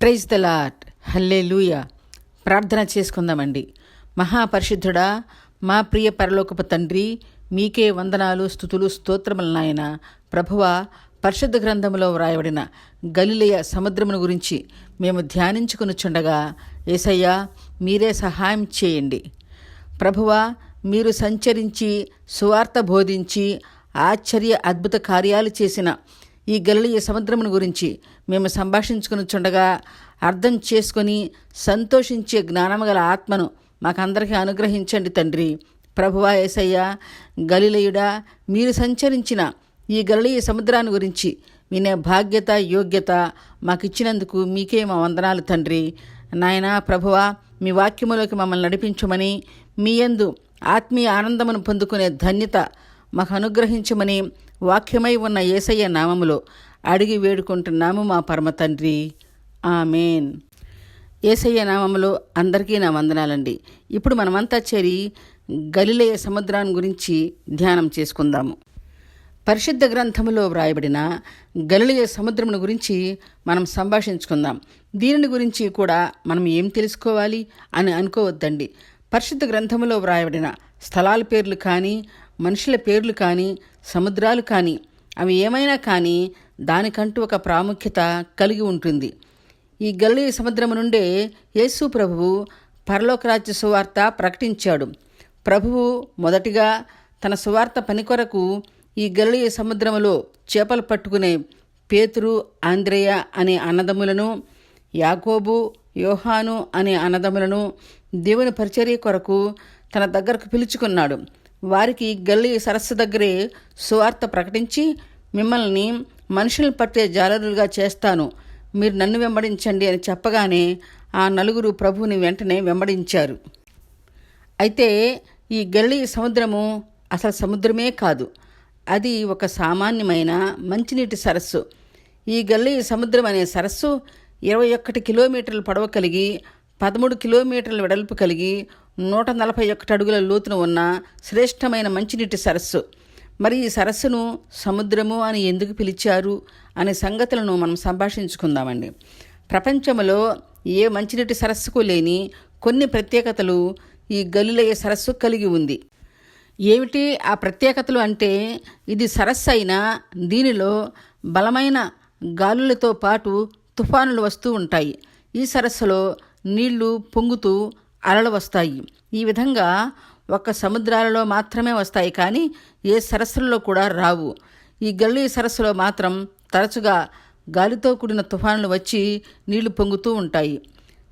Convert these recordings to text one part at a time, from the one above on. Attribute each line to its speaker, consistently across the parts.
Speaker 1: Praise the lot హల్లే లూయ ప్రార్థన చేసుకుందామండి. మహాపరిశుద్ధుడా మా ప్రియ పరలోకపు తండ్రి మీకే వందనాలు స్థుతులు స్తోత్రములు నాయన. ప్రభువ పరిశుద్ధ గ్రంథంలో వ్రాయబడిన గలిలయ సముద్రమును గురించి మేము ధ్యానించుకునిచుండగా ఏసయ్య మీరే సహాయం చేయండి. ప్రభువ మీరు సంచరించి సువార్త బోధించి ఆశ్చర్య అద్భుత కార్యాలు చేసిన ఈ గలిలయ సముద్రమును గురించి మేము సంభాషించుకుని చుండగా అర్థం చేసుకొని సంతోషించే జ్ఞానము గల ఆత్మను మాకందరికీ అనుగ్రహించండి తండ్రి. ప్రభువా ఏసయ్య గలిలయుడా మీరు సంచరించిన ఈ గలిలయ సముద్రాన్ని గురించి వినే బాధ్యత యోగ్యత మాకిచ్చినందుకు మీకే మా వందనాలు తండ్రి. నాయనా ప్రభువా మీ వాక్యములోకి మమ్మల్ని నడిపించమని మీ యందు ఆత్మీయ ఆనందమును పొందుకునే ధన్యత మాకు అనుగ్రహించమని వాక్యమై ఉన్న ఏసయ్య నామములో అడిగి వేడుకుంటున్నాము మా పరమ తండ్రి. ఆమెన్. ఏసయ్య నామములో అందరికీ నా వందనాలండి. ఇప్పుడు మనమంతా చేరి గలిలయ సముద్రాన్ని గురించి ధ్యానం చేసుకుందాము. పరిశుద్ధ గ్రంథములో వ్రాయబడిన గలిలయ సముద్రమును గురించి మనం సంభాషించుకుందాం. దీనిని గురించి కూడా మనం ఏం తెలుసుకోవాలి అని అనుకోవద్దండి. పరిశుద్ధ గ్రంథములో వ్రాయబడిన స్థలాల పేర్లు కానీ మనుషుల పేర్లు కానీ సముద్రాలు కానీ అవి ఏమైనా కానీ దానికంటూ ఒక ప్రాముఖ్యత కలిగి ఉంటుంది. ఈ గల్లి సముద్రము నుండే యేసు ప్రభువు పరలోక రాజ్య సువార్త ప్రకటించాడు. ప్రభువు మొదటిగా తన సువార్త పని కొరకు ఈ గలియ సముద్రములో చేపలు పట్టుకునే పేతురు ఆంద్రేయ అనే అన్నదమ్ములను యాకోబు యోహాను అనే అన్నదమ్ములను దేవుని పరిచర్య కొరకు తన దగ్గరకు పిలుచుకున్నాడు. వారికి గల్లీ సరస్సు దగ్గరే సువార్త ప్రకటించి మిమ్మల్ని మనుషులను పట్టే జాలరులుగా చేస్తాను. మీరు నన్ను వెంబడించండి అని చెప్పగానే ఆ నలుగురు ప్రభువుని వెంటనే వెంబడించారు. అయితే ఈ గల్లీ సముద్రము అసలు సముద్రమే కాదు. అది ఒక సామాన్యమైన మంచినీటి సరస్సు. ఈ గల్లీ సముద్రం అనే సరస్సు ఇరవై ఒక్కటి కిలోమీటర్ల పొడవు కలిగి పదమూడు కిలోమీటర్ల వెడల్పు కలిగి నూట నలభై ఒకటి అడుగుల లోతున ఉన్న శ్రేష్టమైన మంచినీటి సరస్సు. మరి ఈ సరస్సును సముద్రము అని ఎందుకు పిలిచారు అనే సంగతులను మనం సంభాషించుకుందామండి. ప్రపంచంలో ఏ మంచినీటి సరస్సుకు లేని కొన్ని ప్రత్యేకతలు ఈ గలులయ్య సరస్సు కలిగి ఉంది. ఏమిటి ఆ ప్రత్యేకతలు అంటే ఇది సరస్సు అయినా దీనిలో బలమైన గాలులతో పాటు తుఫానులు వస్తూ ఉంటాయి. ఈ సరస్సులో నీళ్ళు పొంగుతూ అలలు వస్తాయి. ఈ విధంగా ఒక్క సముద్రాలలో మాత్రమే వస్తాయి కానీ ఏ సరస్సులలో కూడా రావు. ఈ గల్లీ సరస్సులో మాత్రం తరచుగా గాలితో కూడిన తుఫానులు వచ్చి నీళ్ళు పొంగుతూ ఉంటాయి.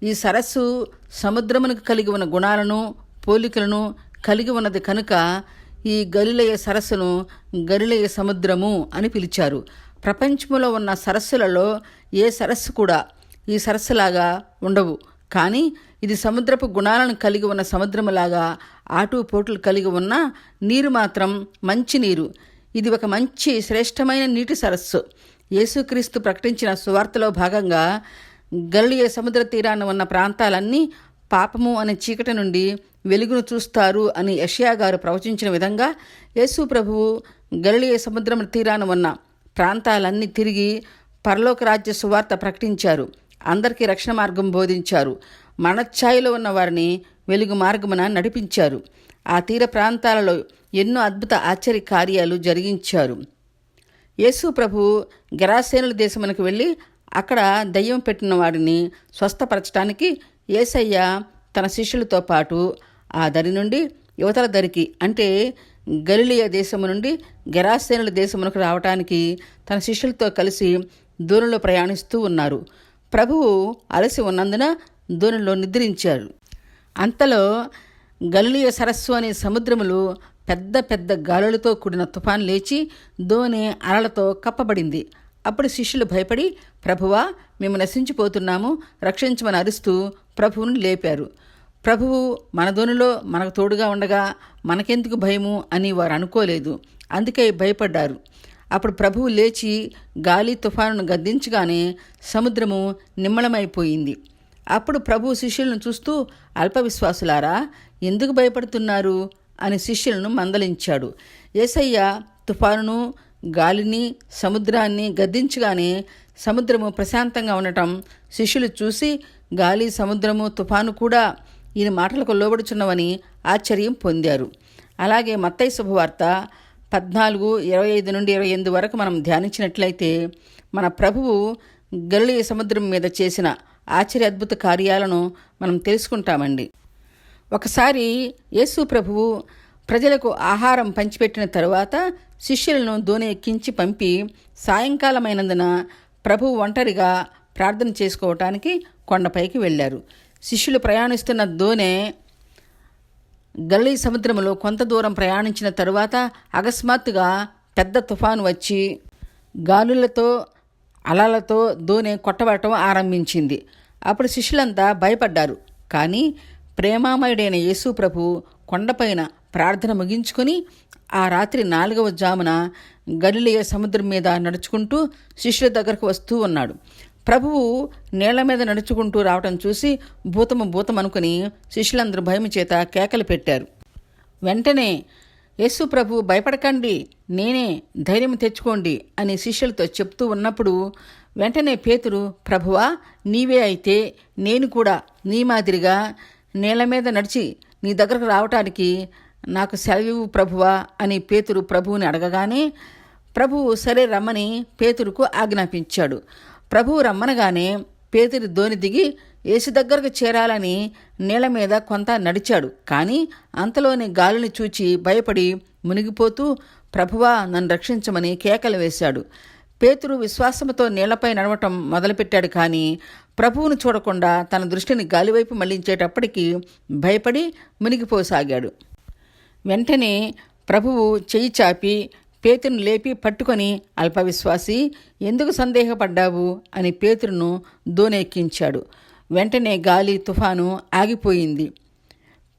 Speaker 1: ఈ సరస్సు సముద్రమునకు కలిగి ఉన్న గుణాలను పోలికలను కలిగి ఉన్నది కనుక ఈ గలిలయ సరస్సును గలిలయ సముద్రము అని పిలిచారు. ప్రపంచంలో ఉన్న సరస్సులలో ఏ సరస్సు కూడా ఈ సరస్సులాగా ఉండవు. కానీ ఇది సముద్రపు గుణాలను కలిగి ఉన్న సముద్రములాగా ఆటుపోట్లు కలిగి ఉన్న నీరు మాత్రం మంచి నీరు ఇది ఒక మంచి శ్రేష్టమైన నీటి సరస్సు. యేసుక్రీస్తు ప్రకటించిన సువార్తలో భాగంగా గల్లియ సముద్ర తీరాన ఉన్న ప్రాంతాలన్నీ పాపము అనే చీకటి నుండి వెలుగును చూస్తారు అని యషియా గారు ప్రవచించిన విధంగా యేసు ప్రభువు గలిలియ సముద్రం తీరాన ఉన్న ప్రాంతాలన్నీ తిరిగి పరలోక రాజ్య సువార్త ప్రకటించారు. అందరికీ రక్షణ మార్గం బోధించారు. మనఛాయిలో ఉన్న వారిని వెలుగు మార్గమున నడిపించారు. ఆ తీర ప్రాంతాలలో ఎన్నో అద్భుత ఆశ్చర్య కార్యాలు జరిగించారు. యేసు ప్రభు గరాసేనుల దేశమునకు వెళ్ళి అక్కడ దయ్యం పెట్టిన వారిని స్వస్థపరచడానికి ఏసయ్య తన శిష్యులతో పాటు ఆ దరి నుండి యువతల దరికి అంటే గలిలియ దేశము నుండి గెరాసేనుల దేశమునకు రావటానికి తన శిష్యులతో కలిసి దూరంలో ప్రయాణిస్తూ ఉన్నారు. ప్రభువు అలసి ఉన్నందున దోనిలో నిద్రించారు అంతలో గలిలియ సరస్సు అనే సముద్రములు పెద్ద పెద్ద గాలులతో కూడిన తుఫాన్ లేచి దోణి అలలతో కప్పబడింది. అప్పుడు శిష్యులు భయపడి ప్రభువా మేము నశించిపోతున్నాము. రక్షించమని అరుస్తూ ప్రభువును లేపారు. ప్రభువు మన దోనిలో మనకు తోడుగా ఉండగా మనకెందుకు భయము? అని వారు అనుకోలేదు. అందుకే భయపడ్డారు. అప్పుడు ప్రభువు లేచి గాలి తుఫానును గద్దించగానే సముద్రము నిమ్మళమైపోయింది అప్పుడు ప్రభు శిష్యులను చూస్తూ అల్పవిశ్వాసులారా ఎందుకు భయపడుతున్నారు? అని శిష్యులను మందలించాడు. ఏసయ్య తుఫానును గాలిని సముద్రాన్ని గద్దించగానే సముద్రము ప్రశాంతంగా ఉండటం శిష్యులు చూసి గాలి సముద్రము తుఫాను కూడా ఈయన మాటలకు లోబడుచున్నవని ఆశ్చర్యం పొందారు. అలాగే మత్తయ్య శుభవార్త పద్నాలుగు ఇరవై ఐదు నుండి ఇరవై ఎనిమిది వరకు మనం ధ్యానించినట్లయితే మన ప్రభువు గలియ సముద్రం మీద చేసిన ఆశ్చర్య అద్భుత కార్యాలను మనం తెలుసుకుంటామండి. ఒకసారి యేసు ప్రభువు ప్రజలకు ఆహారం పంచిపెట్టిన తరువాత శిష్యులను దోణి ఎక్కించి పంపి సాయంకాలమైనందున ప్రభువు ఒంటరిగా ప్రార్థన చేసుకోవటానికి కొండపైకి వెళ్ళారు. శిష్యులు ప్రయాణిస్తున్న దోణె గల్లీ సముద్రంలో కొంత దూరం ప్రయాణించిన తరువాత అకస్మాత్తుగా పెద్ద తుఫాను వచ్చి గాలులతో అలలతో దోణి కొట్టబడటం ఆరంభించింది. అప్పుడు శిష్యులంతా భయపడ్డారు. కానీ ప్రేమామయుడైన యేసు ప్రభు కొండపైన ప్రార్థన ముగించుకొని ఆ రాత్రి నాలుగవ జామున గలిలియ సముద్రం మీద నడుచుకుంటూ శిష్యుల దగ్గరకు వస్తూ ఉన్నాడు. ప్రభువు నీళ్ళ మీద నడుచుకుంటూ రావటం చూసి భూతము భూతం అనుకుని శిష్యులందరూ భయం చేత కేకలు పెట్టారు. వెంటనే యేసు ప్రభు భయపడకండి నేనే ధైర్యం తెచ్చుకోండి అని శిష్యులతో చెప్తూ ఉన్నప్పుడు వెంటనే పేతురు ప్రభువా నీవే అయితే నేను కూడా నీ మాదిరిగా నేల మీద నడిచి నీ దగ్గరకు రావటానికి నాకు సెలవు ప్రభువా అని పేతురు ప్రభువుని అడగగానే ప్రభువు సరే రమ్మని పేతురుకు ఆజ్ఞాపించాడు. ప్రభువు రమ్మనగానే పేతురు దోని దిగి యేసు దగ్గరకు చేరాలని నేల మీద కొంత నడిచాడు. కానీ అంతలోని గాలిని చూచి భయపడి మునిగిపోతూ ప్రభువా నన్ను రక్షించమని కేకలు వేశాడు. పేతురు విశ్వాసంతో నీళ్ళపై నడవటం మొదలుపెట్టాడు కానీ ప్రభువును చూడకుండా తన దృష్టిని గాలివైపు మళ్ళించేటప్పటికీ భయపడి మునిగిపోసాగాడు. వెంటనే ప్రభువు చెయ్యి చాపి పేతురును లేపి పట్టుకొని అల్పవిశ్వాసి ఎందుకు సందేహపడ్డావు? అని పేతురును దోనెక్కించాడు. వెంటనే గాలి తుఫాను ఆగిపోయింది.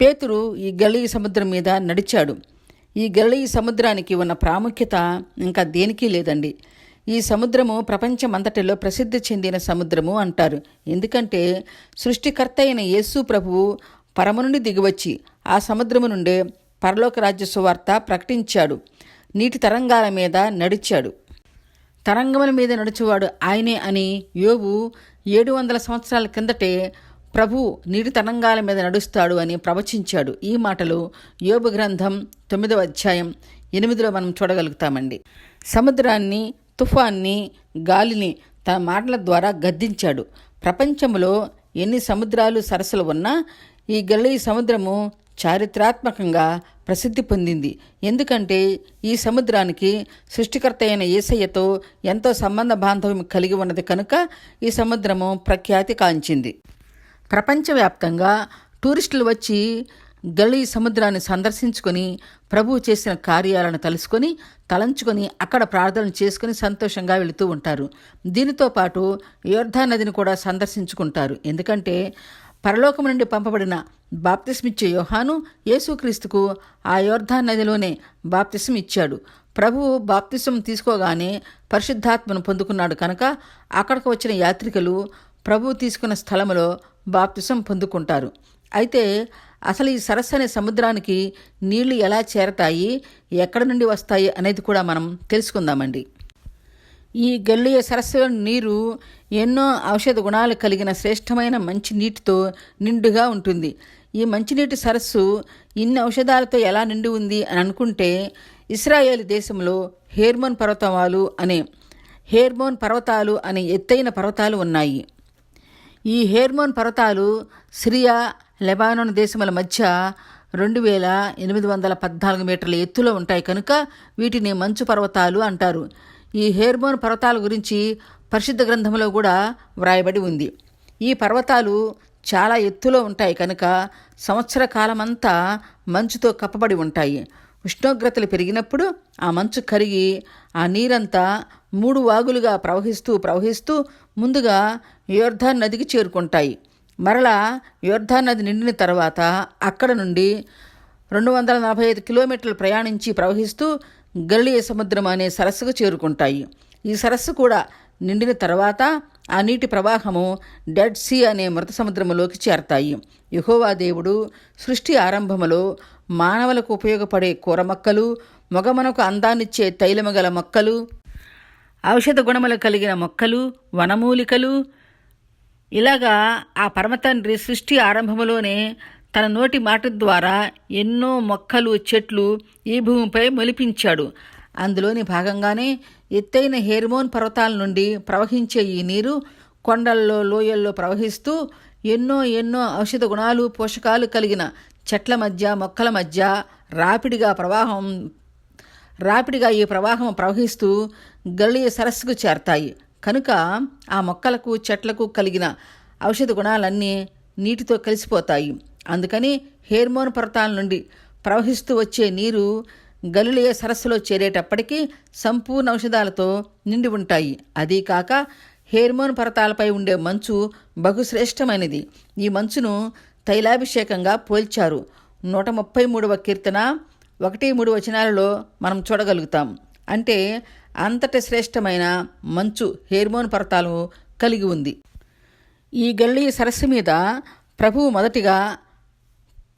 Speaker 1: పేతురు ఈ గలీ సముద్రం మీద నడిచాడు. ఈ గలీ సముద్రానికి ఉన్న ప్రాముఖ్యత ఇంకా దేనికి లేదండి. ఈ సముద్రము ప్రపంచమంతటిలో ప్రసిద్ధి చెందిన సముద్రము అంటారు. ఎందుకంటే సృష్టికర్త అయిన యేసు ప్రభువు పరమ నుండి దిగివచ్చి ఆ సముద్రము నుండే పరలోక రాజ్య సువార్త ప్రకటించాడు. నీటి తరంగాల మీద నడిచాడు. తరంగముల మీద నడుచువాడు ఆయనే అని యోగు ఏడు వందల సంవత్సరాల కిందటే ప్రభు నీటి తరంగాల మీద నడుస్తాడు అని ప్రవచించాడు. ఈ మాటలు యోబు గ్రంథం తొమ్మిదవ అధ్యాయం ఎనిమిదిలో మనం చూడగలుగుతామండి. సముద్రాన్ని తుఫాన్ని గాలిని తన మాటల ద్వారా గద్దించాడు. ప్రపంచంలో ఎన్ని సముద్రాలు సరస్సులు ఉన్నా ఈ గల్లీ సముద్రము చారిత్రాత్మకంగా ప్రసిద్ధి పొందింది. ఎందుకంటే ఈ సముద్రానికి సృష్టికర్త అయిన ఏసయ్యతో ఎంతో సంబంధ బాంధవ్యం కలిగి ఉన్నది కనుక ఈ సముద్రము ప్రఖ్యాతి కాంచింది. ప్రపంచవ్యాప్తంగా టూరిస్టులు వచ్చి గల్లీ సముద్రాన్ని సందర్శించుకొని ప్రభువు చేసిన కార్యాలను తలుసుకొని తలంచుకొని అక్కడ ప్రార్థనలు చేసుకుని సంతోషంగా వెళుతూ ఉంటారు. దీనితో పాటు యోర్ధా నదిని కూడా సందర్శించుకుంటారు. ఎందుకంటే పరలోకం నుండి పంపబడిన బాప్తిస్మిచ్చే యోహాను యేసుక్రీస్తుకు ఆ యోర్ధా నదిలోనే బాప్తిసం ఇచ్చాడు. ప్రభువు బాప్తిసం తీసుకోగానే పరిశుద్ధాత్మను పొందుకున్నాడు కనుక అక్కడికి వచ్చిన యాత్రికులు ప్రభువు తీసుకున్న స్థలములో బాప్తిసం పొందుకుంటారు. అయితే అసలు ఈ సరస్సు అనే సముద్రానికి నీళ్ళు ఎలా చేరతాయి ఎక్కడ నుండి వస్తాయి అనేది కూడా మనం తెలుసుకుందామండి. ఈ గల్లియ సరస్సు నీరు ఎన్నో ఔషధ గుణాలు కలిగిన శ్రేష్టమైన మంచి నీటితో నిండుగా ఉంటుంది. ఈ మంచినీటి సరస్సు ఇన్ని ఔషధాలతో ఎలా నిండి ఉంది అని అనుకుంటే ఇస్రాయేల్ దేశంలో హేర్మోన్ పర్వతాలు అనే హేర్మోన్ పర్వతాలు అనే ఎత్తైన పర్వతాలు ఉన్నాయి. ఈ హేర్మోన్ పర్వతాలు సిరియా లెబానోన్ దేశముల మధ్య రెండు వేల ఎనిమిది వందల పద్నాలుగు మీటర్ల ఎత్తులో ఉంటాయి. కనుక వీటిని మంచు పర్వతాలు అంటారు. ఈ హేర్మోన్ పర్వతాల గురించి పరిశుద్ధ గ్రంథంలో కూడా వ్రాయబడి ఉంది. ఈ పర్వతాలు చాలా ఎత్తులో ఉంటాయి. కనుక సంవత్సర కాలమంతా మంచుతో కప్పబడి ఉంటాయి. ఉష్ణోగ్రతలు పెరిగినప్పుడు ఆ మంచు కరిగి ఆ నీరంతా మూడు వాగులుగా ప్రవహిస్తూ ప్రవహిస్తూ ముందుగా యోర్ధాన్ నదికి చేరుకుంటాయి. మరలా యోర్ధా నది నిండిన తర్వాత అక్కడ నుండి రెండు వందల నలభై ఐదు కిలోమీటర్లు ప్రయాణించి ప్రవహిస్తూ గలియ సముద్రం అనే సరస్సుకు చేరుకుంటాయి. ఈ సరస్సు కూడా నిండిన తర్వాత ఆ నీటి ప్రవాహము డెడ్ సీ అనే మృత సముద్రములోకి చేరతాయి. యహోవా దేవుడు సృష్టి ఆరంభములో మానవులకు ఉపయోగపడే కూర మొక్కలు మొగమనకు అందాన్నిచ్చే తైలము గల మొక్కలు ఔషధ గుణములు కలిగిన మొక్కలు వనమూలికలు ఇలాగా ఆ పరమతండ్రి సృష్టి ఆరంభములోనే తన నోటి మాట ద్వారా ఎన్నో మొక్కలు చెట్లు ఈ భూమిపై మొలిపించాడు. అందులోని భాగంగానే ఎత్తైన హెర్మోన్ పర్వతాల నుండి ప్రవహించే ఈ నీరు కొండల్లో లోయల్లో ప్రవహిస్తూ ఎన్నో ఎన్నో ఔషధ గుణాలు పోషకాలు కలిగిన చెట్ల మధ్య మొక్కల మధ్య రాపిడిగా ప్రవాహం రాపిడిగా ఈ ప్రవాహం ప్రవహిస్తూ గళీయ సరస్సుకు చేరతాయి. కనుక ఆ మొక్కలకు చెట్లకు కలిగిన ఔషధ గుణాలన్నీ నీటితో కలిసిపోతాయి. అందుకని హేర్మోన్ పర్వతాల నుండి ప్రవహిస్తూ వచ్చే నీరు గలిలియ సరస్సులో చేరేటప్పటికీ సంపూర్ణ ఔషధాలతో నిండి ఉంటాయి. అదీ కాక హేర్మోన్ పర్వతాలపై ఉండే మంచు బహుశ్రేష్టమైనది. ఈ మంచును తైలాభిషేకంగా పోల్చారు. నూట ముప్పై మూడవ కీర్తన ఒకటి మూడు వచనాలలో మనం చూడగలుగుతాం. అంటే అంతటి శ్రేష్టమైన మంచు హేర్మోన్ పర్వతాలు కలిగి ఉంది. ఈ గల్లీ సరస్సు మీద ప్రభువు మొదటిగా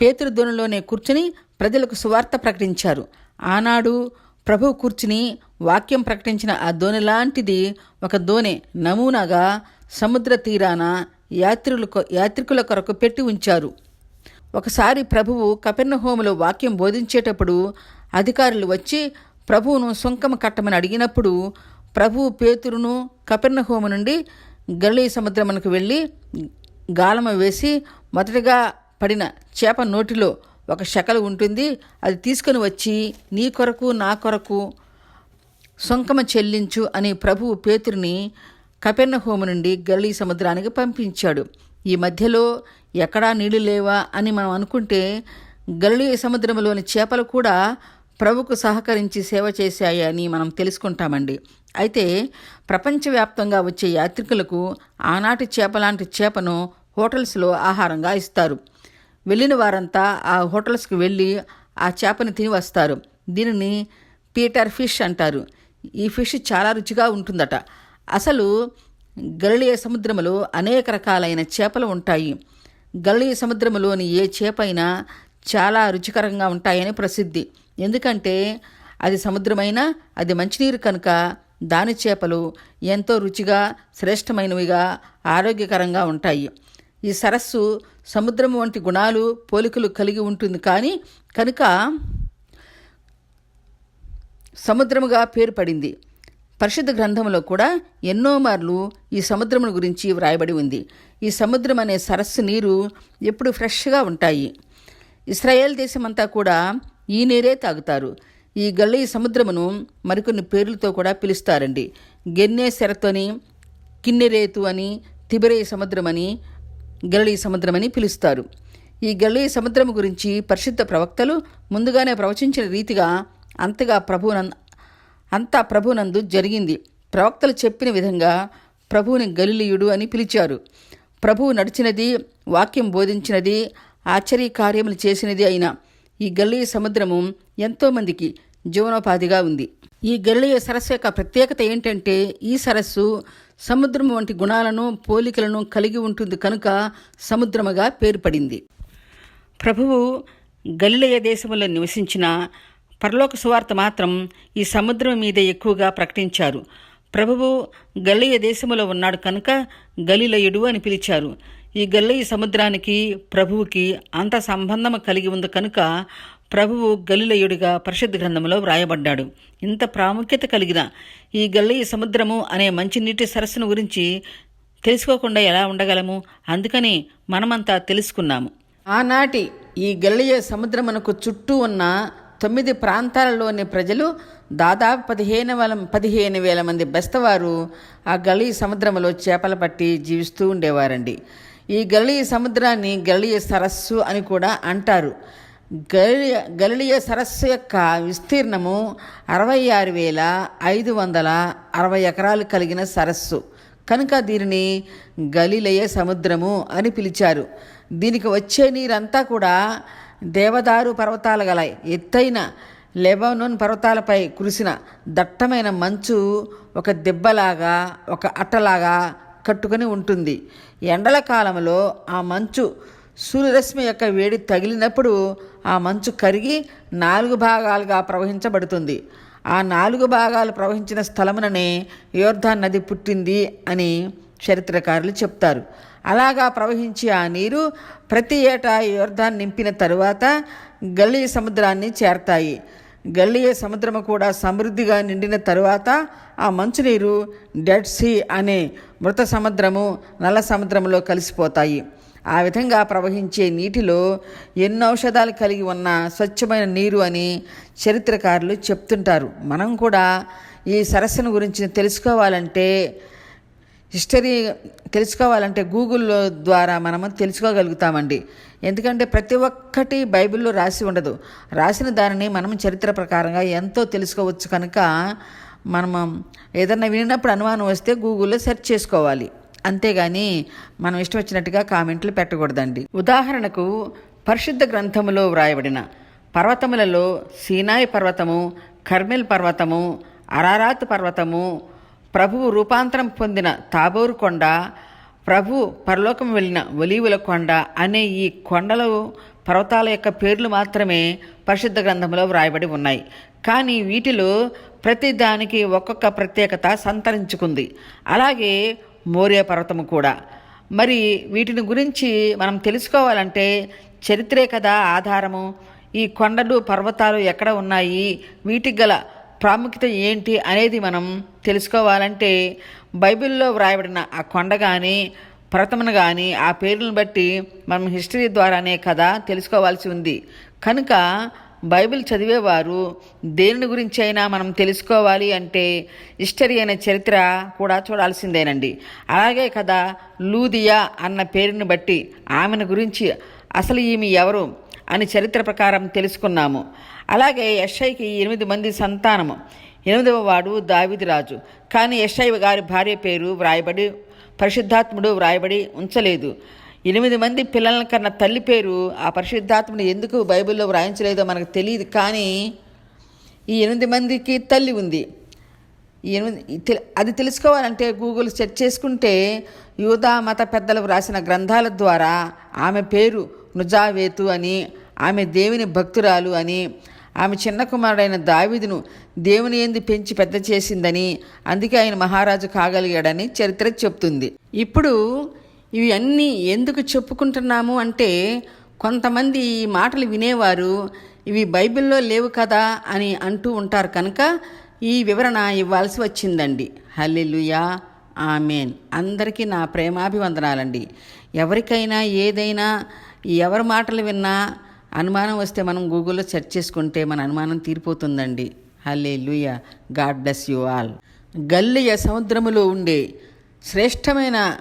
Speaker 1: పేతృధ్వనిలోనే కూర్చుని ప్రజలకు సువార్త ప్రకటించారు. ఆనాడు ప్రభు కూర్చుని వాక్యం ప్రకటించిన ఆ దోణి లాంటిది ఒక దోణె నమూనాగా సముద్ర తీరాన యాత్రికులకు యాత్రికుల కొరకు పెట్టి ఉంచారు. ఒకసారి ప్రభువు కపెర్ణహోములో వాక్యం బోధించేటప్పుడు అధికారులు వచ్చి ప్రభువును సుంకము కట్టమని అడిగినప్పుడు ప్రభువు పేతురును కపెర్ణహోము నుండి గల్లీ సముద్రమునకు వెళ్ళి గాలమ వేసి మొదటగా పడిన చేప నోటిలో ఒక శకలు ఉంటుంది. అది తీసుకొని వచ్చి నీ కొరకు నా కొరకు సొంకమ చెల్లించు అని ప్రభువు పేతురిని కపెర్ణహోము నుండి గల్లీ సముద్రానికి పంపించాడు. ఈ మధ్యలో ఎక్కడా నీళ్ళు లేవా అని మనం అనుకుంటే గల్లీ సముద్రంలోని చేపలు కూడా ప్రభుకు సహకరించి సేవ చేశాయని మనం తెలుసుకుంటామండి. అయితే ప్రపంచవ్యాప్తంగా వచ్చే యాత్రికులకు ఆనాటి చేప లాంటి చేపను హోటల్స్లో ఆహారంగా ఇస్తారు. వెళ్ళిన వారంతా ఆ హోటల్స్కి వెళ్ళి ఆ చేపని తిని వస్తారు దీనిని పీటర్ ఫిష్ అంటారు. ఈ ఫిష్ చాలా రుచిగా ఉంటుందట. అసలు గలిలియ సముద్రములో అనేక రకాలైన చేపలు ఉంటాయి. గలిలియ సముద్రములోని ఏ చేప అయినా చాలా రుచికరంగా ఉంటాయని ప్రసిద్ధి. ఎందుకంటే అది సముద్రమైనా అది మంచినీరు కనుక దాని చేపలు ఎంతో రుచిగా శ్రేష్టమైనవిగా ఆరోగ్యకరంగా ఉంటాయి. ఈ సరస్సు సముద్రం వంటి గుణాలు పోలికలు కలిగి ఉంటుంది కానీ కనుక సముద్రముగా పేరు పడింది. పరిశుద్ధ గ్రంథంలో కూడా ఎన్నో మార్లు ఈ సముద్రమును గురించి వ్రాయబడి ఉంది. ఈ సముద్రం అనే సరస్సు నీరు ఎప్పుడు ఫ్రెష్గా ఉంటాయి. ఇస్రాయేల్ దేశమంతా కూడా ఈ నీరే తాగుతారు. ఈ గల్లీ సముద్రమును మరికొన్ని పేర్లతో కూడా పిలుస్తారండి. గెన్నే సెరతని కిన్నెరేతు అని తిబిరే సముద్రమని గల్లీ సముద్రమని పిలుస్తారు. ఈ గల్లీ సముద్రం గురించి పరిశుద్ధ ప్రవక్తలు ముందుగానే ప్రవచించిన రీతిగా అంతగా ప్రభునంద అంతా ప్రభునందు జరిగింది. ప్రవక్తలు చెప్పిన విధంగా ప్రభువుని గలిలియుడు అని పిలిచారు. ప్రభువు నడిచినది వాక్యం బోధించినది ఆశ్చర్య కార్యములు చేసినది అయిన ఈ గల్లీ సముద్రము ఎంతోమందికి జీవనోపాధిగా ఉంది. ఈ గల్లీ సరస్సు యొక్క ప్రత్యేకత ఏంటంటే ఈ సరస్సు సముద్రం వంటి గుణాలను పోలికలను కలిగి ఉంటుంది కనుక సముద్రముగా పేరుపడింది. ప్రభువు గలిలయ దేశంలో నివసించిన పరలోక సువార్త మాత్రం ఈ సముద్రం మీద ఎక్కువగా ప్రకటించారు. ప్రభువు గలియ దేశములో ఉన్నాడు కనుక గలిలయుడు అని పిలిచారు. ఈ గల్లయి సముద్రానికి ప్రభువుకి అంత సంబంధం కలిగి ఉంది కనుక ప్రభువు గలిలయుడిగా పరిశుద్ధ గ్రంథంలో వ్రాయబడ్డాడు. ఇంత ప్రాముఖ్యత కలిగిన ఈ గల్లయి సముద్రము అనే మంచినీటి సరస్సును గురించి తెలుసుకోకుండా ఎలా ఉండగలము? అందుకని మనమంతా తెలుసుకున్నాము. ఆనాటి ఈ గల్లయ్య సముద్రమునకు చుట్టూ ఉన్న తొమ్మిది ప్రాంతాలలోని ప్రజలు దాదాపు పదిహేను వేల పదిహేను వేల మంది బెస్తవారు ఆ గలీ సముద్రంలో చేపలు పట్టి జీవిస్తూ ఉండేవారండి. ఈ గలీ సముద్రాన్ని గలియ సరస్సు అని కూడా అంటారు. గలియ గలియ సరస్సు యొక్క విస్తీర్ణము అరవై ఆరు వేల ఐదు వందల అరవై ఎకరాలు కలిగిన సరస్సు. కనుక దీనిని గలిలయ సముద్రము అని పిలిచారు. దీనికి వచ్చే నీరంతా కూడా దేవదారు పర్వతాలు గల ఎత్తైన లెబనోన్ పర్వతాలపై కురిసిన దట్టమైన మంచు ఒక దెబ్బలాగా ఒక అట్టలాగా కట్టుకొని ఉంటుంది. ఎండల కాలంలో ఆ మంచు సూర్యరశ్మి యొక్క వేడి తగిలినప్పుడు ఆ మంచు కరిగి నాలుగు భాగాలుగా ప్రవహించబడుతుంది. ఆ నాలుగు భాగాలు ప్రవహించిన స్థలముననే యోర్ధాన్ నది పుట్టింది అని చరిత్రకారులు చెప్తారు. అలాగా ప్రవహించి ఆ నీరు ప్రతి ఏటా యోర్ధాన్ నింపిన తరువాత గల్లీ సముద్రాన్ని చేరతాయి. గల్లియే సముద్రము కూడా సమృద్ధిగా నిండిన తరువాత ఆ మంచునీరు డెడ్ సీ అనే మృత సముద్రము నల్ల సముద్రంలో కలిసిపోతాయి. ఆ విధంగా ప్రవహించే నీటిలో ఎన్నో ఔషధాలు కలిగి ఉన్న స్వచ్ఛమైన నీరు అని చరిత్రకారులు చెప్తుంటారు. మనం కూడా ఈ సరస్సును గురించి తెలుసుకోవాలంటే హిస్టరీ తెలుసుకోవాలంటే గూగుల్ ద్వారా మనము తెలుసుకోగలుగుతామండి. ఎందుకంటే ప్రతి ఒక్కటి బైబిల్లో రాసి ఉండదు. రాసిన దానిని మనం చరిత్ర ప్రకారంగా ఎంతో తెలుసుకోవచ్చు కనుక మనం ఏదన్నా వినినప్పుడు అనుమానం వస్తే గూగుల్లో సెర్చ్ చేసుకోవాలి. అంతేగాని మనం ఇష్టం వచ్చినట్టుగా కామెంట్లు పెట్టకూడదండి. ఉదాహరణకు పరిశుద్ధ గ్రంథములో వ్రాయబడిన పర్వతములలో సీనాయి పర్వతము కర్మెల్ పర్వతము అరారాత్ పర్వతము ప్రభువు రూపాంతరం పొందిన తాబోరు కొండ ప్రభు పరలోకం వెళ్ళిన ఒలీవుల కొండ అనే ఈ కొండలు పర్వతాల యొక్క పేర్లు మాత్రమే పరిశుద్ధ గ్రంథంలో వ్రాయబడి ఉన్నాయి. కానీ వీటిలో ప్రతి దానికి ఒక్కొక్క ప్రత్యేకత సంతరించుకుంది. అలాగే మోరియా పర్వతము కూడా. మరి వీటిని గురించి మనం తెలుసుకోవాలంటే చరిత్రే కదా ఆధారము. ఈ కొండలు పర్వతాలు ఎక్కడ ఉన్నాయి? వీటికి గల ప్రాముఖ్యత ఏంటి అనేది మనం తెలుసుకోవాలంటే బైబిల్లో వ్రాయబడిన ఆ కొండ కానీ పర్వతమును కానీ ఆ పేర్లను బట్టి మనం హిస్టరీ ద్వారానే కదా తెలుసుకోవాల్సి ఉంది. కనుక బైబిల్ చదివేవారు దేని గురించి అయినా మనం తెలుసుకోవాలి అంటే హిస్టరీ అనే చరిత్ర కూడా చూడాల్సిందేనండి. అలాగే కదా లూదియా అన్న పేరుని బట్టి ఆమెను గురించి అసలు ఈమె ఎవరు? అని చరిత్ర ప్రకారం తెలుసుకున్నాము. అలాగే యషైకి ఎనిమిది మంది సంతానము. ఎనిమిదవ వాడు దావిది రాజు. కానీ యషై గారి భార్య పేరు వ్రాయబడి పరిశుద్ధాత్ముడు వ్రాయబడి ఉంచలేదు. ఎనిమిది మంది పిల్లల కన్నా తల్లి పేరు ఆ పరిశుద్ధాత్ముడు ఎందుకు బైబిల్లో వ్రాయించలేదో మనకు తెలియదు. కానీ ఈ ఎనిమిది మందికి తల్లి ఉంది. ఈ ఎనిమిది అది తెలుసుకోవాలంటే గూగుల్ సెర్చ్ చేసుకుంటే యూదా మత పెద్దలు వ్రాసిన గ్రంథాల ద్వారా ఆమె పేరు నుజావేతు అని ఆమె దేవుని భక్తురాలు అని ఆమె చిన్న కుమారుడైన దావిదును దేవుని ఏంది పెంచి పెద్ద చేసిందని అందుకే ఆయన మహారాజు కాగలిగాడని చరిత్ర చెప్తుంది. ఇప్పుడు ఇవి అన్నీ ఎందుకు చెప్పుకుంటున్నాము అంటే కొంతమంది ఈ మాటలు వినేవారు ఇవి బైబిల్లో లేవు కదా అని అంటూ ఉంటారు కనుక ఈ వివరణ ఇవ్వాల్సి వచ్చిందండి. Hallelujah amen. అందరికీ నా ప్రేమాభివందనాలండి. ఎవరికైనా ఏదైనా ఎవరి మాటలు విన్నా అనుమానం వస్తే మనం గూగుల్లో సెర్చ్ చేసుకుంటే మన అనుమానం తీరిపోతుందండి. Hallelujah God bless you all. గల్లియ సముద్రములో ఉండే శ్రేష్టమైన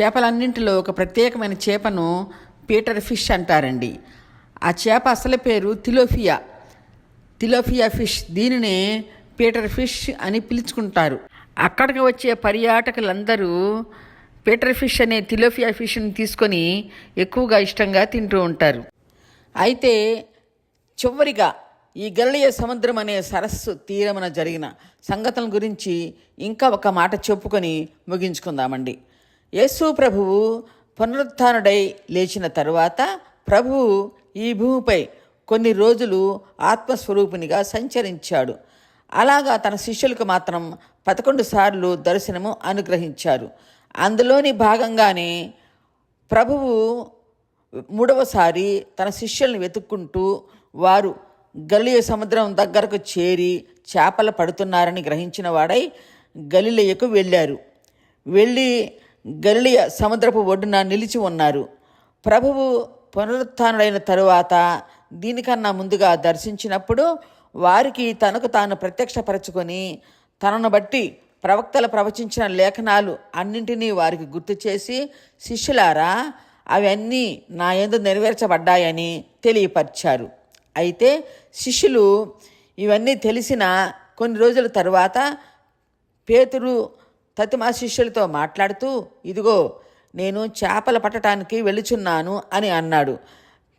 Speaker 1: చేపలన్నింటిలో ఒక ప్రత్యేకమైన చేపను పీటర్ ఫిష్ అంటారండి. ఆ చేప అసలు పేరు తిలోఫియా. Tilapia fish. దీనినే పీటర్ ఫిష్ అని పిలుచుకుంటారు. అక్కడికి వచ్చే పర్యాటకులందరూ పీటర్ ఫిష్ అనే తిలోఫియా ఫిష్ని తీసుకొని ఎక్కువగా ఇష్టంగా తింటూ ఉంటారు. అయితే చివరిగా ఈ గల్లయ్య సముద్రం అనే సరస్సు తీరమున జరిగిన సంగతుల గురించి ఇంకా ఒక మాట చెప్పుకొని ముగించుకుందామండి. యేసు ప్రభువు పునరుత్డై లేచిన తరువాత ప్రభువు ఈ భూమిపై కొన్ని రోజులు ఆత్మస్వరూపునిగా సంచరించాడు. అలాగా తన శిష్యులకు మాత్రం పదకొండు సార్లు దర్శనము అనుగ్రహించారు. అందులోని భాగంగానే ప్రభువు మూడవసారి తన శిష్యుల్ని వెతుక్కుంటూ వారు గలియ సముద్రం దగ్గరకు చేరి చేపలు పడుతున్నారని గ్రహించిన వాడై గలిలయకు వెళ్ళారు. వెళ్ళి గలియ సముద్రపు ఒడ్డున నిలిచి ఉన్నారు. ప్రభువు పునరుత్డైన తరువాత దీనికన్నా ముందుగా దర్శించినప్పుడు వారికి తనకు తాను ప్రత్యక్షపరచుకొని తనను బట్టి ప్రవక్తలు ప్రవచించిన లేఖనాలు అన్నింటినీ వారికి గుర్తు చేసి శిష్యులారా అవన్నీ నా ఎందు నెరవేర్చబడ్డాయని తెలియపరిచారు. అయితే శిష్యులు ఇవన్నీ తెలిసిన కొన్ని రోజుల తర్వాత పేతురు తతిమా శిష్యులతో మాట్లాడుతూ ఇదిగో నేను చేపలు పట్టడానికి వెళుచున్నాను అని అన్నాడు.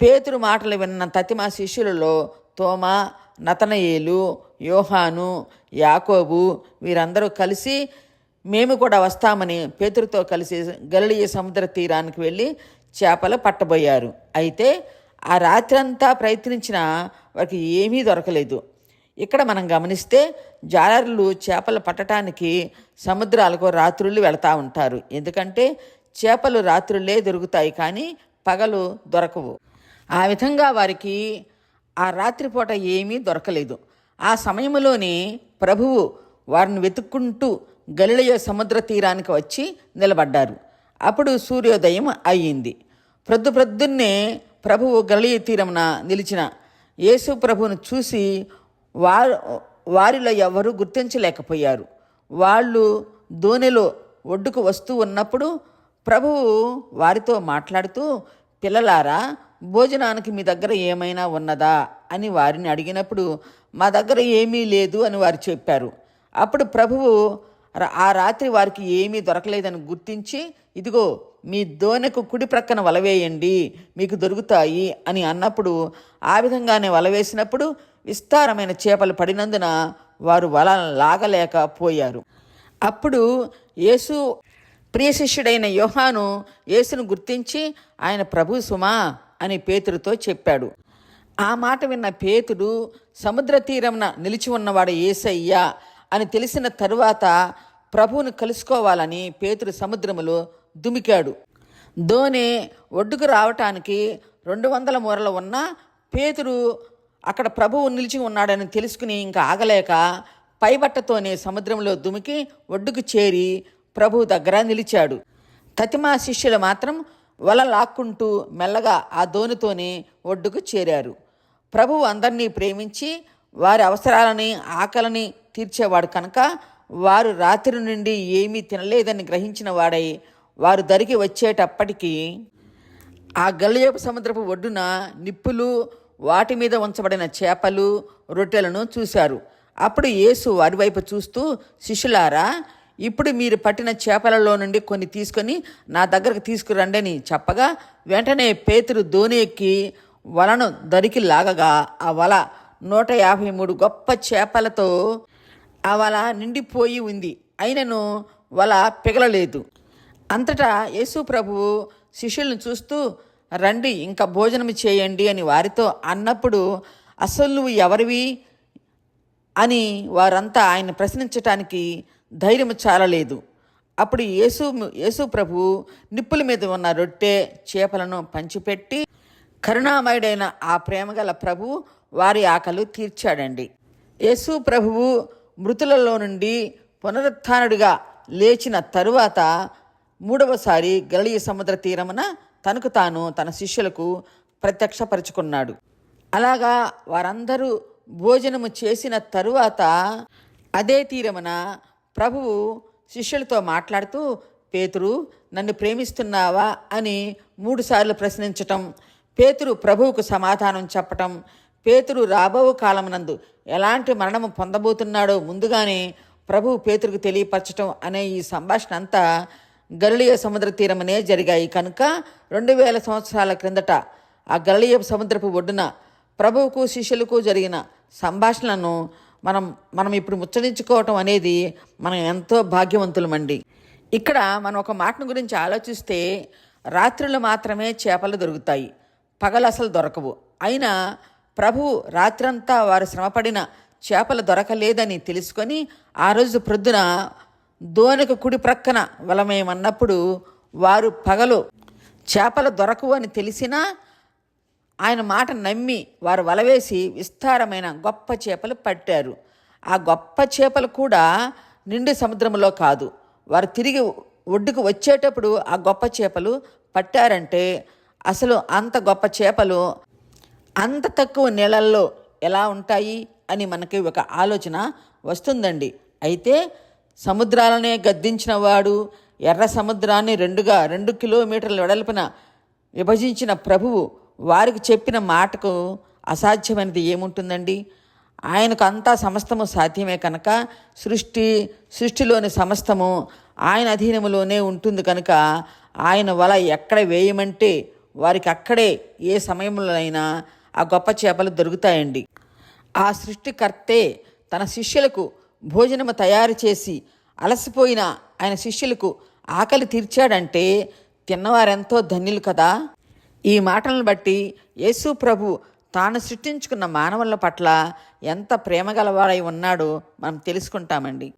Speaker 1: పేతురు మాటలు విన్న తతిమా శిష్యులలో తోమా నతనయేలు యోహాను యాకోబు వీరందరూ కలిసి మేము కూడా వస్తామని పేతురుతో కలిసి గలియ సముద్ర తీరానికి వెళ్ళి చేపలు పట్టబోయారు. అయితే ఆ రాత్రంతా ప్రయత్నించినా వారికి ఏమీ దొరకలేదు. ఇక్కడ మనం గమనిస్తే జాలర్లు చేపలు పట్టడానికి సముద్రాలకు రాత్రులు వెళతా ఉంటారు. ఎందుకంటే చేపలు రాత్రులే దొరుకుతాయి కానీ పగలు దొరకవు. ఆ విధంగా వారికి ఆ రాత్రిపూట ఏమీ దొరకలేదు. ఆ సమయంలోనే ప్రభువు వారిని వెతుక్కుంటూ గలిలయ సముద్ర తీరానికి వచ్చి నిలబడ్డారు. అప్పుడు సూర్యోదయం అయ్యింది. ప్రొద్దు ప్రొద్దున్నే ప్రభువు గలియ తీరమున నిలిచిన యేసు ప్రభువును చూసి వారు వారిలో ఎవరూ గుర్తించలేకపోయారు. వాళ్ళు దోణిలో ఒడ్డుకు వస్తూ ఉన్నప్పుడు ప్రభువు వారితో మాట్లాడుతూ పిల్లలారా భోజనానికి మీ దగ్గర ఏమైనా ఉన్నదా? అని వారిని అడిగినప్పుడు మా దగ్గర ఏమీ లేదు అని వారు చెప్పారు. అప్పుడు ప్రభువు ఆ రాత్రి వారికి ఏమీ దొరకలేదని గుర్తించి ఇదిగో మీ దోనెకు కుడి ప్రక్కన వలవేయండి మీకు దొరుకుతాయి అని అన్నప్పుడు ఆ విధంగానే వలవేసినప్పుడు విస్తారమైన చేపలు పడినందున వారు వల లాగలేకపోయారు అప్పుడు యేసు ప్రియ శిష్యుడైన యోహాను యేసును గుర్తించి ఆయన ప్రభు సుమా అని పేతురుతో చెప్పాడు. ఆ మాట విన్న పేతుడు సముద్ర తీరంన నిలిచి ఉన్నవాడు ఏసయ్యా అని తెలిసిన తరువాత ప్రభువును కలుసుకోవాలని పేతురు సముద్రములో దుమికాడు. ధోని ఒడ్డుకు రావటానికి రెండు వందల మూరలు ఉన్న పేతురు అక్కడ ప్రభువు నిలిచి ఉన్నాడని తెలుసుకుని ఇంకా ఆగలేక పైబట్టతోనే సముద్రంలో దుమికి ఒడ్డుకు చేరి ప్రభువు దగ్గర నిలిచాడు. తతిమా శిష్యులు మాత్రం వల లాక్కుంటూ మెల్లగా ఆ దోనితోనే ఒడ్డుకు చేరారు. ప్రభువు అందరినీ ప్రేమించి వారి అవసరాలని ఆకలిని తీర్చేవాడు కనుక వారు రాత్రి నుండి ఏమీ తినలేదని గ్రహించిన వాడై వారు దరికి వచ్చేటప్పటికీ ఆ గల్లయపు సముద్రపు ఒడ్డున నిప్పులు వాటి మీద ఉంచబడిన చేపలు రొట్టెలను చూశారు. అప్పుడు యేసు వారి వైపు చూస్తూ శిష్యులారా ఇప్పుడు మీరు పట్టిన చేపలలో నుండి కొన్ని తీసుకొని నా దగ్గరకు తీసుకురండి అని చెప్పగా వెంటనే పేతురు దోణి ఎక్కి వలను దరికి లాగగా ఆ వల నూట యాభై మూడు గొప్ప చేపలతో ఆ వల నిండిపోయి ఉంది. అయినను వల పిగలలేదు. అంతటా యేసు ప్రభువు శిష్యులను చూస్తూ రండి ఇంకా భోజనం చేయండి అని వారితో అన్నప్పుడు అసలు నువ్వు ఎవరివి? అని వారంతా ఆయన ప్రశ్నించటానికి ధైర్యం చాలలేదు. అప్పుడు యేసు యేసు ప్రభు నిప్పుల మీద ఉన్న రొట్టె చేపలను పంచిపెట్టి కరుణామయుడైన ఆ ప్రేమగల ప్రభు వారి ఆకలు తీర్చాడండి. యేసు ప్రభువు మృతులలో నుండి పునరుత్నుడిగా లేచిన తరువాత మూడవసారి గలయ సముద్ర తీరమున తనకు తాను తన శిష్యులకు ప్రత్యక్షపరుచుకున్నాడు. అలాగా వారందరూ భోజనము చేసిన తరువాత అదే తీరమున ప్రభువు శిష్యులతో మాట్లాడుతూ పేతురు నన్ను ప్రేమిస్తున్నావా? అని మూడుసార్లు ప్రశ్నించటం పేతురు ప్రభువుకు సమాధానం చెప్పటం పేతురు రాబో కాలమునందు ఎలాంటి మరణము పొందబోతున్నాడో ముందుగానే ప్రభువు పేతురుకు తెలియపరచటం అనే ఈ సంభాషణ అంతా గలిలియ సముద్ర తీరమనే జరిగాయి. కనుక రెండు వేల సంవత్సరాల క్రిందట ఆ గలిలియ సముద్రపు ఒడ్డున ప్రభువుకు శిష్యులకు జరిగిన సంభాషణలను మనం మనం ఇప్పుడు ముచ్చరించుకోవటం అనేది మనం ఎంతో భాగ్యవంతులమండి. ఇక్కడ మనం ఒక మాటను గురించి ఆలోచిస్తే రాత్రులు మాత్రమే చేపలు దొరుకుతాయి. పగలు అసలు దొరకవు. అయినా ప్రభువు రాత్రంతా వారు శ్రమపడిన చేపలు దొరకలేదని తెలుసుకొని ఆ రోజు ప్రొద్దున దోణికి కుడి ప్రక్కన వలమేమన్నప్పుడు వారు పగలు చేపలు దొరకవు అని తెలిసినా ఆయన మాట నమ్మి వారు వలవేసి విస్తారమైన గొప్ప చేపలు పట్టారు. ఆ గొప్ప చేపలు కూడా నిండు సముద్రంలో కాదు. వారు తిరిగి ఒడ్డుకు వచ్చేటప్పుడు ఆ గొప్ప చేపలు పట్టారంటే అసలు అంత గొప్ప చేపలు అంత తక్కువ నీళ్ళల్లో ఎలా ఉంటాయి అని మనకి ఒక ఆలోచన వస్తుందండి. అయితే సముద్రాలనే గద్దించిన వాడు ఎర్ర సముద్రాన్ని రెండుగా రెండు కిలోమీటర్ల వెడల్పున విభజించిన ప్రభువు వారికి చెప్పిన మాటకు అసాధ్యమైనది ఏముంటుందండి? ఆయనకు అంతా సమస్తము సాధ్యమే కనుక సృష్టి సృష్టిలోని సమస్తము ఆయన అధీనములోనే ఉంటుంది కనుక ఆయన వల ఎక్కడ వేయమంటే వారికి అక్కడే ఏ సమయంలోనైనా ఆ గొప్ప చేపలు దొరుకుతాయండి. ఆ సృష్టికర్తే తన శిష్యులకు భోజనము తయారు చేసి అలసిపోయిన ఆయన శిష్యులకు ఆకలి తీర్చాడంటే తిన్నవారెంతో ధన్యులు కదా. ఈ మాటలను బట్టి యేసు ప్రభు తాను సృష్టించుకున్న మానవుల పట్ల ఎంత ప్రేమ గలవాడై ఉన్నాడో మనం తెలుసుకుంటామండి.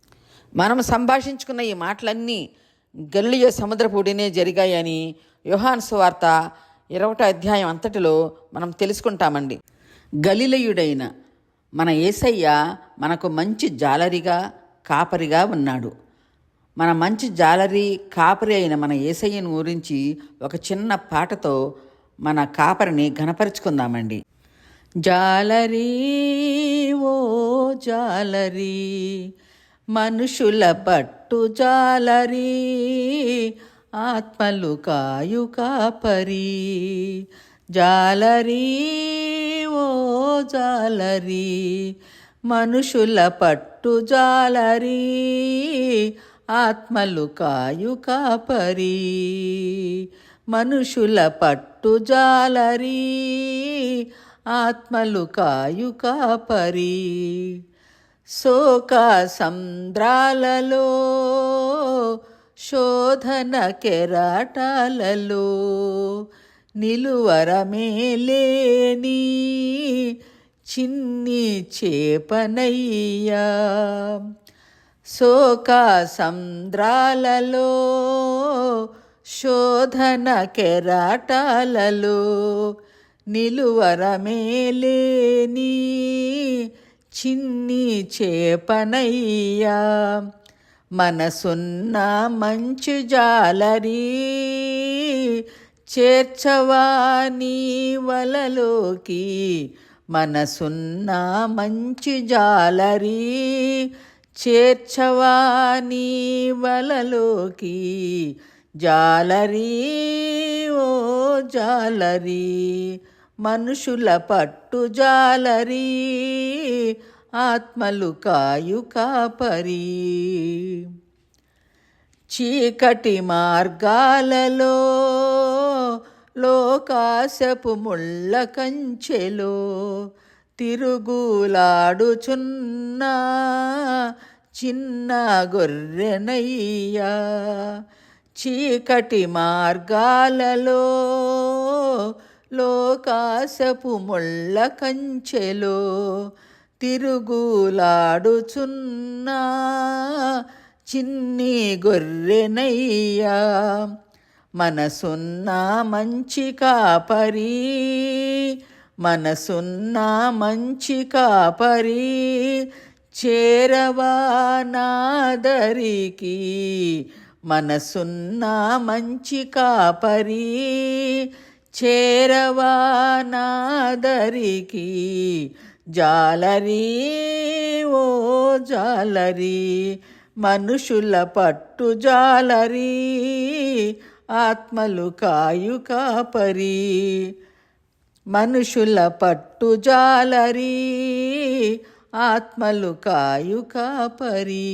Speaker 1: మనం సంభాషించుకున్న ఈ మాటలన్నీ గల్లియో సముద్రపూడినే జరిగాయని యోహాన్ వార్త ఇరవటో అధ్యాయం అంతటిలో మనం తెలుసుకుంటామండి. గలిలయుడైన మన ఏసయ్య మనకు మంచి జాలరిగా కాపరిగా ఉన్నాడు. మన మంచి జాలరి కాపరి అయిన మన ఏసయ్యను గురించి ఒక చిన్న పాటతో మన కాపరిని ఘనపరుచుకుందామండి. జాలరీ ఓ జాలరీ మనుషుల పట్టు జాలరీ ఆత్మలు కాయు కాపరి జాలరీ ఓ జాలరీ మనుషుల పట్టు జాలరీ ఆత్మలు కాయు కాపరి మనుషుల పట్టు జాలరీ ఆత్మలు కాయు కాపరి శోక సంద్రాలలో శోధన కెరాటాలలో నిలువరమేలేని చిన్ని చేపనయ్యా. శోక సంద్రాలలో శోధన కెరాటాలలో నిలువరమేలేని చిన్ని చేపనయ్యా. మనసున్న మంచు జాలరీ చేర్చవా నీ వలలోకి? మనసున్న మంచి జాలరీ చేర్చవా నీ వలలోకి? జాలరీ ఓ జాలరీ మనుషుల పట్టు జాలరీ ఆత్మలు కాయు కాపరి చీకటి మార్గాలలో లోకాశపు ముళ్ళ కంచెలో తిరుగులాడుచున్న చిన్న గొర్రెనయ్యా. చీకటి మార్గాలలో లోకాశపు ముళ్ళ కంచెలో తిరుగులాడుచున్నా చిన్ని గొర్రెనయ్యా. మనసున్న మంచి కాపరి మనసున్న మంచి కాపరి చేరవా నాదరికి మనసున్న మంచి కాపరి చేరవా నాదరికి జాలరీ ఓ జాలరీ మనుషుల పట్టు జాలరీ ఆత్మలు కాయు కాపరి మనుషుల పట్టు జాలరీ ఆత్మలు కాయు కాపరి.